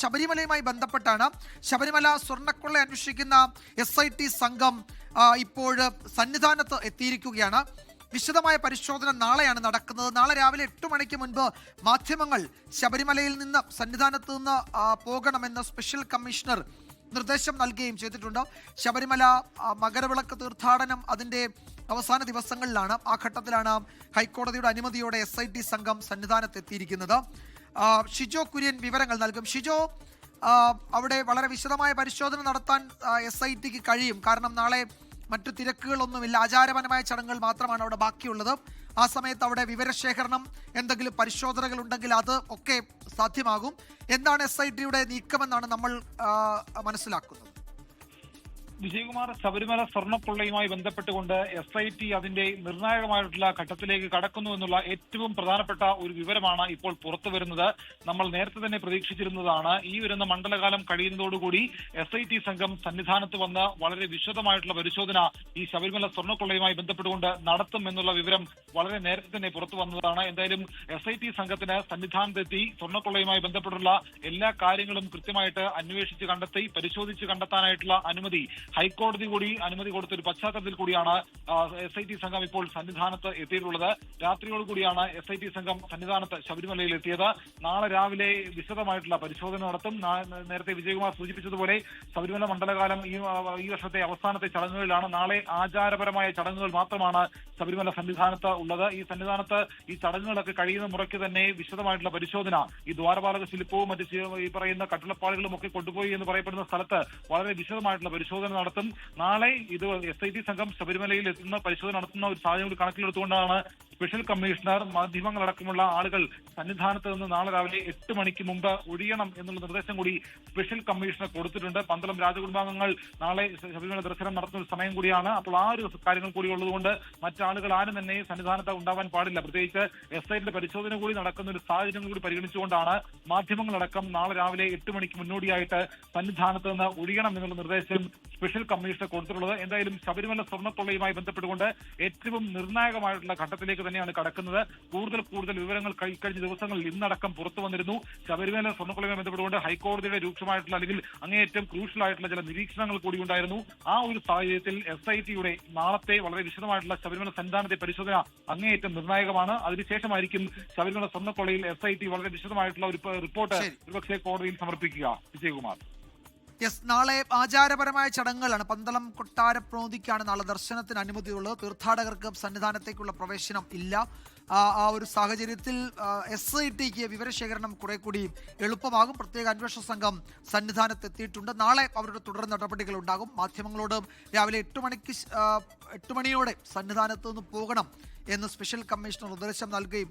ശബരിമലയുമായി ബന്ധപ്പെട്ടാണ് ശബരിമല സ്വർണക്കൊള്ള അന്വേഷിക്കുന്ന S I T സംഘം ഇപ്പോൾ സന്നിധാനത്ത് എത്തിയിരിക്കുകയാണ്. വിശദമായ പരിശോധന നാളെയാണ് നടക്കുന്നത്. നാളെ രാവിലെ എട്ട് മണിക്ക് മുൻപ് മാധ്യമങ്ങൾ ശബരിമലയിൽ നിന്ന് സന്നിധാനത്ത് നിന്ന് പോകണമെന്ന് സ്പെഷ്യൽ കമ്മീഷണർ നിർദ്ദേശം നൽകുകയും ചെയ്തിട്ടുണ്ട്. ശബരിമല മകരവിളക്ക് തീർത്ഥാടനം അതിന്റെ അവസാന ദിവസങ്ങളിലാണ്. ആ ഘട്ടത്തിലാണ് ഹൈക്കോടതിയുടെ അനുമതിയോടെ എസ് സംഘം സന്നിധാനത്ത് എത്തിയിരിക്കുന്നത്. ഷിജോ കുര്യൻ വിവരങ്ങൾ നൽകും. ഷിജോ അവിടെ വളരെ വിശദമായ പരിശോധന നടത്താൻ എസ് ഐ ടിക്ക് കഴിയും. കാരണം നാളെ മറ്റു തിരക്കുകളൊന്നുമില്ല. ആചാരപരമായ ചടങ്ങുകൾ മാത്രമാണ് അവിടെ ബാക്കിയുള്ളത്. ആ സമയത്ത് അവിടെ വിവരശേഖരണം എന്തെങ്കിലും പരിശോധനകൾ ഉണ്ടെങ്കിൽ അത് ഒക്കെ സാധ്യമാകും. എന്താണ് എസ് ഐ ടിയുടെ നീക്കമെന്നാണ് നമ്മൾ മനസ്സിലാക്കുന്നത്. വിജയകുമാർ ശബരിമല സ്വർണക്കൊള്ളയുമായി ബന്ധപ്പെട്ടുകൊണ്ട് എസ് ഐ ടി അതിന്റെ നിർണായകമായിട്ടുള്ള ഘട്ടത്തിലേക്ക് കടക്കുന്നു എന്നുള്ള ഏറ്റവും പ്രധാനപ്പെട്ട ഒരു വിവരമാണ് ഇപ്പോൾ പുറത്തു വരുന്നത്. നമ്മൾ നേരത്തെ തന്നെ പ്രതീക്ഷിച്ചിരുന്നതാണ്. ഈ വരുന്ന മണ്ഡലകാലം കഴിയുന്നതോടുകൂടി എസ് ഐ ടി സംഘം സന്നിധാനത്ത് വന്ന് വളരെ വിശദമായിട്ടുള്ള പരിശോധന ഈ ശബരിമല സ്വർണക്കൊള്ളയുമായി ബന്ധപ്പെട്ടുകൊണ്ട് നടത്തും എന്നുള്ള വിവരം വളരെ നേരത്തെ തന്നെ പുറത്തു വന്നതാണ്. എന്തായാലും എസ് ഐ ടി സംഘത്തിന് സന്നിധാനത്തെത്തി സ്വർണക്കൊള്ളയുമായി ബന്ധപ്പെട്ടുള്ള എല്ലാ കാര്യങ്ങളും കൃത്യമായിട്ട് അന്വേഷിച്ച് കണ്ടെത്തി പരിശോധിച്ച് കണ്ടെത്താനായിട്ടുള്ള അനുമതി ഹൈക്കോടതി കൂടി അനുമതി കൊടുത്ത ഒരു പശ്ചാത്തലത്തിൽ കൂടിയാണ് എസ് ഐ ടി സംഘം ഇപ്പോൾ സന്നിധാനത്ത് എത്തിയിട്ടുള്ളത്. രാത്രിയോട് കൂടിയാണ് എസ് ഐ ടി സംഘം സന്നിധാനത്ത് ശബരിമലയിൽ എത്തിയത്. നാളെ രാവിലെ വിശദമായിട്ടുള്ള പരിശോധന നടത്തും. നേരത്തെ വിജയകുമാർ സൂചിപ്പിച്ചതുപോലെ ശബരിമല മണ്ഡലകാലം ഈ ഈ വർഷത്തെ അവസാനത്തെ ചടങ്ങുകളിലാണ്. നാളെ ആചാരപരമായ ചടങ്ങുകൾ മാത്രമാണ് ശബരിമല സന്നിധാനത്ത് ഉള്ളത്. ഈ സന്നിധാനത്ത് ഈ ചടങ്ങുകളൊക്കെ കഴിയുന്ന മുറയ്ക്ക് തന്നെ വിശദമായിട്ടുള്ള പരിശോധന ഈ ദ്വാരപാലക ശില്പവും മറ്റ് ഈ പറയുന്ന കട്ടിളപ്പാടുകളും ഒക്കെ കൊണ്ടുപോയി എന്ന് പറയപ്പെടുന്ന സ്ഥലത്ത് വളരെ വിശദമായിട്ടുള്ള പരിശോധന നടത്തും. നാളെ ഇത് എസ് ഐ ടി സംഘം ശബരിമലയിൽ എത്തുന്ന പരിശോധന നടത്തുന്ന ഒരു സാഹചര്യം കൂടി കണക്കിലെടുത്തുകൊണ്ടാണ് സ്പെഷ്യൽ കമ്മീഷണർ മാധ്യമങ്ങളടക്കമുള്ള ആളുകൾ സന്നിധാനത്ത് നിന്ന് നാളെ രാവിലെ എട്ട് മണിക്ക് മുമ്പ് ഒഴിയണം എന്നുള്ള നിർദ്ദേശം കൂടി സ്പെഷ്യൽ കമ്മീഷണർ കൊടുത്തിട്ടുണ്ട്. പന്തളം രാജകുടുംബാംഗങ്ങൾ നാളെ ശബരിമല ദർശനം നടത്തുന്ന ഒരു സമയം കൂടിയാണ്. അപ്പോൾ ആ ഒരു കാര്യങ്ങൾ കൂടി ഉള്ളതുകൊണ്ട് മറ്റാളുകൾ ആരും തന്നെ സന്നിധാനത്ത് ഉണ്ടാവാൻ പാടില്ല. പ്രത്യേകിച്ച് എസ് ഐയുടെ പരിശോധന കൂടി നടക്കുന്ന ഒരു സാഹചര്യം കൂടി പരിഗണിച്ചുകൊണ്ടാണ് മാധ്യമങ്ങളടക്കം നാളെ രാവിലെ എട്ട് മണിക്ക് മുന്നോടിയായിട്ട് സന്നിധാനത്ത് നിന്ന് ഒഴിയണം എന്നുള്ള നിർദ്ദേശം സ്പെഷ്യൽ കമ്മീഷണർ കൊടുത്തിട്ടുള്ളത് എന്തായാലും ശബരിമല സ്വർണക്കൊള്ളയുമായി ബന്ധപ്പെട്ടുകൊണ്ട് ഏറ്റവും നിർണായകമായിട്ടുള്ള ഘട്ടത്തിലേക്ക് തന്നെയാണ് കടക്കുന്നത്. കൂടുതൽ കൂടുതൽ വിവരങ്ങൾ കഴി- കഴിഞ്ഞ ദിവസങ്ങളിൽ ഇന്നടക്കം പുറത്തു വന്നിരുന്നു. ശബരിമല സ്വർണക്കൊള്ളയുമായി ബന്ധപ്പെട്ടുകൊണ്ട് ഹൈക്കോടതിയുടെ രൂക്ഷമായിട്ടുള്ള അല്ലെങ്കിൽ അങ്ങേയറ്റം ക്രൂഷ്യൽ ആയിട്ടുള്ള ചില നിരീക്ഷണങ്ങൾ കൂടി ഉണ്ടായിരുന്നു. ആ ഒരു സാഹചര്യത്തിൽ എസ് ഐ ടിയുടെ നാളത്തെ വളരെ വിശദമായിട്ടുള്ള ശബരിമല സന്നിധാനത്തെ പരിശോധന അങ്ങേയറ്റം നിർണായകമാണ്. അതിനുശേഷമായിരിക്കും ശബരിമല സ്വർണക്കൊളയിൽ എസ് ഐ ടി വളരെ വിശദമായിട്ടുള്ള ഒരു റിപ്പോർട്ട്. ഒരുപക്ഷെ കോടതിയിൽ സമർപ്പിക്കുക. വിജയകുമാർ. യെസ് നാളെ ആചാരപരമായ ചടങ്ങുകളാണ്. പന്തളം കൊട്ടാര പ്രോതിക്കാണ് നാളെ ദർശനത്തിന് അനുമതിയുള്ളത്. തീർത്ഥാടകർക്ക് സന്നിധാനത്തേക്കുള്ള പ്രവേശനം ഇല്ല. ആ ഒരു സാഹചര്യത്തിൽ എസ് ഐ ടിക്ക് വിവരശേഖരണം കുറെ കൂടി എളുപ്പമാകും. പ്രത്യേക അന്വേഷണ സംഘം സന്നിധാനത്ത് എത്തിയിട്ടുണ്ട് നാളെ അവരുടെ തുടർ നടപടികൾ ഉണ്ടാകും. മാധ്യമങ്ങളോട് രാവിലെ എട്ട് മണിക്ക് എട്ട് മണിയോടെ സന്നിധാനത്ത് നിന്ന് പോകണം എന്ന് സ്പെഷ്യൽ കമ്മീഷണർ നിർദ്ദേശം നൽകുകയും